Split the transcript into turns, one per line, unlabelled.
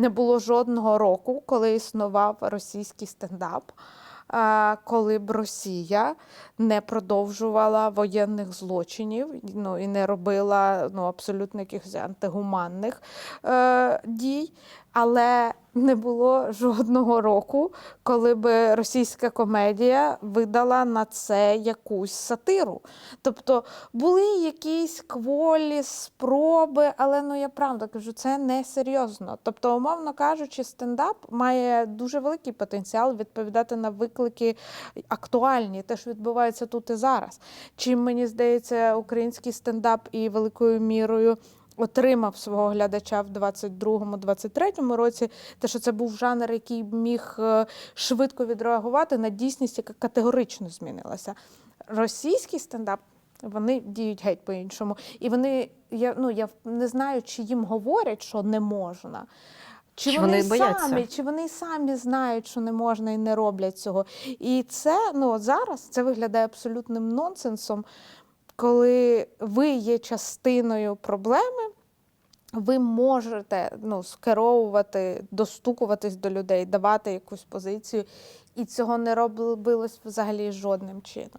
Не було жодного року, коли існував російський стендап, е, коли б Росія не продовжувала воєнних злочинів, ну і не робила ну, абсолютно якихось антигуманних е, дій. Але не було жодного року, коли би російська комедія видала на це якусь сатиру. Тобто були якісь кволі спроби, але ну я правда кажу, це не серйозно. Тобто, умовно кажучи, стендап має дуже великий потенціал відповідати на виклики актуальні, те, що відбувається тут і зараз. Чим мені здається, український стендап і великою мірою. Отримав свого глядача в 22-23 році, те, що це був жанр, який міг е, швидко відреагувати на дійсність, яка категорично змінилася. Російський стендап вони діють геть по-іншому. І вони, я, ну, я не знаю, чи їм говорять, що не можна. Чи,
Чи
вони,
вони бояться?
самі, чи вони самі знають, що не можна і не роблять цього. І це ну, зараз це виглядає абсолютним нонсенсом, коли ви є частиною проблеми. Ви можете ну, скеровувати, достукуватись до людей, давати якусь позицію, і цього не робилось взагалі жодним чином.